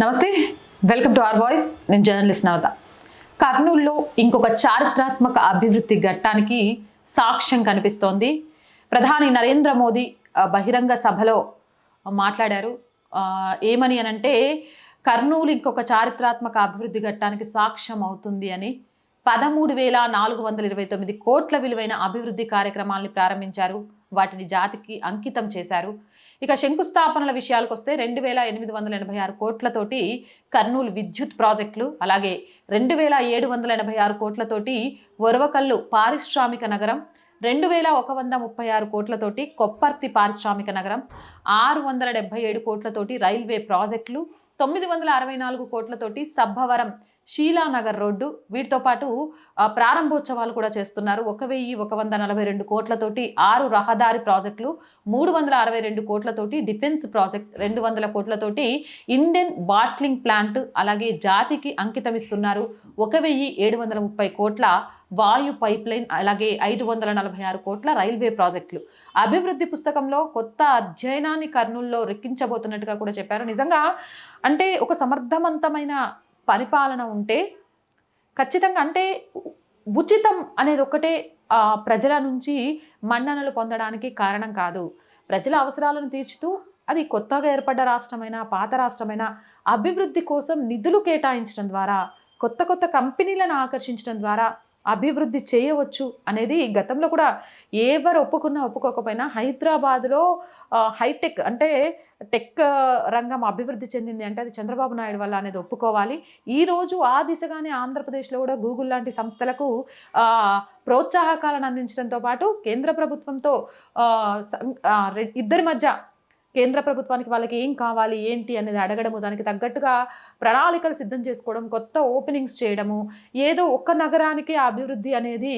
నమస్తే welcome to are voice. నేను journalist నవత. కర్నూలులో ఇంకొక చారిత్రాత్మక అభివృద్ధి ఘట్టానికి సాక్ష్యం కనిపిస్తోంది. ప్రధాని నరేంద్ర మోదీ బహిరంగ సభలో మాట్లాడారు. ఏమని ఏమని అనంటే కర్నూలు ఇంకొక చారిత్రాత్మక అభివృద్ధి ఘట్టానికి సాక్ష్యం అవుతుంది అని పదమూడు వేల నాలుగు వందల ఇరవై తొమ్మిది కోట్ల విలువైన అభివృద్ధి కార్యక్రమాల్ని ప్రారంభించారు. వాటిని జాతికి అంకితం చేశారు. ఇక శంకుస్థాపనల విషయాలకు వస్తే రెండు వేల ఎనిమిది వందల ఎనభై ఆరు కోట్లతోటి కర్నూలు విద్యుత్ ప్రాజెక్టులు అలాగే రెండు వేల ఏడు వందల ఎనభై ఆరు కోట్లతోటి ఒరవకల్లు పారిశ్రామిక నగరం రెండు వేల ఒక వంద ముప్పై ఆరు కోట్లతోటి కొప్పర్తి పారిశ్రామిక నగరం ఆరు వందల డెబ్బై ఏడు కోట్లతోటి రైల్వే ప్రాజెక్టులు తొమ్మిది వందల అరవై నాలుగు కోట్లతోటి సబ్బవరం షీలానగర్ రోడ్డు. వీటితో పాటు ప్రారంభోత్సవాలు కూడా చేస్తున్నారు. ఒక వెయ్యి ఒక వంద నలభై రెండు కోట్లతోటి ఆరు రహదారి ప్రాజెక్టులు మూడు వందల అరవై రెండు కోట్లతోటి డిఫెన్స్ ప్రాజెక్ట్ రెండు వందల కోట్లతోటి ఇండియన్ బాట్లింగ్ ప్లాంట్ అలాగే జాతికి అంకితం ఇస్తున్నారు. ఒక వెయ్యి ఏడు వందల ముప్పై కోట్ల వాయు పైప్లైన్ అలాగే ఐదు వందల నలభై ఆరు కోట్ల రైల్వే ప్రాజెక్టులు. అభివృద్ధి పుస్తకంలో కొత్త అధ్యయనాన్ని కర్నూల్లో రెక్కించబోతున్నట్టుగా కూడా చెప్పారు. నిజంగా అంటే ఒక సమర్థవంతమైన పరిపాలన ఉంటే ఖచ్చితంగా అంటే ఉచితం అనేది ఒక్కటే ప్రజల నుంచి మన్ననలు పొందడానికి కారణం కాదు. ప్రజల అవసరాలను తీర్చుతూ అది కొత్తగా ఏర్పడ్డ రాష్ట్రమైనా పాత రాష్ట్రమైనా అభివృద్ధి కోసం నిధులు కేటాయించడం ద్వారా కొత్త కొత్త కంపెనీలను ఆకర్షించడం ద్వారా అభివృద్ధి చేయవచ్చు అనేది గతంలో కూడా ఎవరు ఒప్పుకున్నా ఒప్పుకోకపోయినా హైదరాబాద్లో హైటెక్ అంటే టెక్ రంగం అభివృద్ధి చెందింది అంటే అది చంద్రబాబు నాయుడు వల్ల అనేది ఒప్పుకోవాలి. ఈ రోజు ఆ దిశగానే ఆంధ్రప్రదేశ్లో కూడా గూగుల్ లాంటి సంస్థలకు ప్రోత్సాహకాలను అందించడంతో పాటు కేంద్ర ప్రభుత్వంతో ఇద్దరి మధ్య కేంద్ర ప్రభుత్వానికి వాళ్ళకి ఏం కావాలి ఏంటి అనేది అడగడము దానికి తగ్గట్టుగా ప్రణాళికలు సిద్ధం చేసుకోవడం కొత్త ఓపెనింగ్స్ చేయడము ఏదో ఒక్క నగరానికి అభివృద్ధి అనేది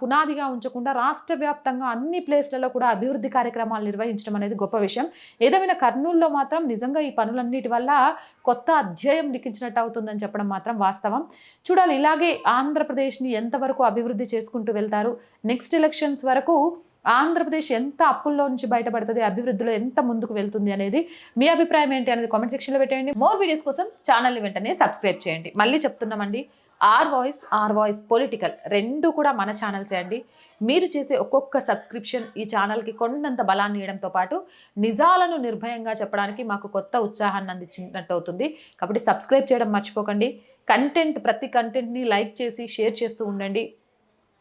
పునాదిగా ఉంచకుండా రాష్ట్ర వ్యాప్తంగా అన్ని ప్లేస్లలో కూడా అభివృద్ధి కార్యక్రమాలు నిర్వహించడం అనేది గొప్ప విషయం. ఏదేమైనా కర్నూలులో మాత్రం నిజంగా ఈ పనులన్నిటి వల్ల కొత్త అధ్యాయం లిఖించినట్టు అవుతుందని చెప్పడం మాత్రం వాస్తవం. చూడాలి ఇలాగే ఆంధ్రప్రదేశ్ని ఎంతవరకు అభివృద్ధి చేసుకుంటూ వెళ్తారు నెక్స్ట్ ఎలక్షన్స్ వరకు ఆంధ్రప్రదేశ్ ఎంత అప్పుల్లో నుంచి బయటపడుతుంది అభివృద్ధిలో ఎంత ముందుకు వెళ్తుంది అనేది మీ అభిప్రాయం ఏంటి అనేది కామెంట్ సెక్షన్లో పెట్టేయండి. మోర్ వీడియోస్ కోసం ఛానల్ని వెంటనే సబ్స్క్రైబ్ చేయండి. మళ్ళీ చెప్తున్నామండి R Voice R Voice political రెండు కూడా మన ఛానల్సే అండి. మీరు చేసే ఒక్కొక్క సబ్స్క్రిప్షన్ ఈ ఛానల్కి కొండంత బలాన్ని ఇవ్వడంతో పాటు నిజాలను నిర్భయంగా చెప్పడానికి మాకు కొత్త ఉత్సాహాన్ని అందించినట్టు అవుతుంది. కాబట్టి సబ్స్క్రైబ్ చేయడం మర్చిపోకండి. కంటెంట్ ప్రతి కంటెంట్ని లైక్ చేసి షేర్ చేస్తూ ఉండండి.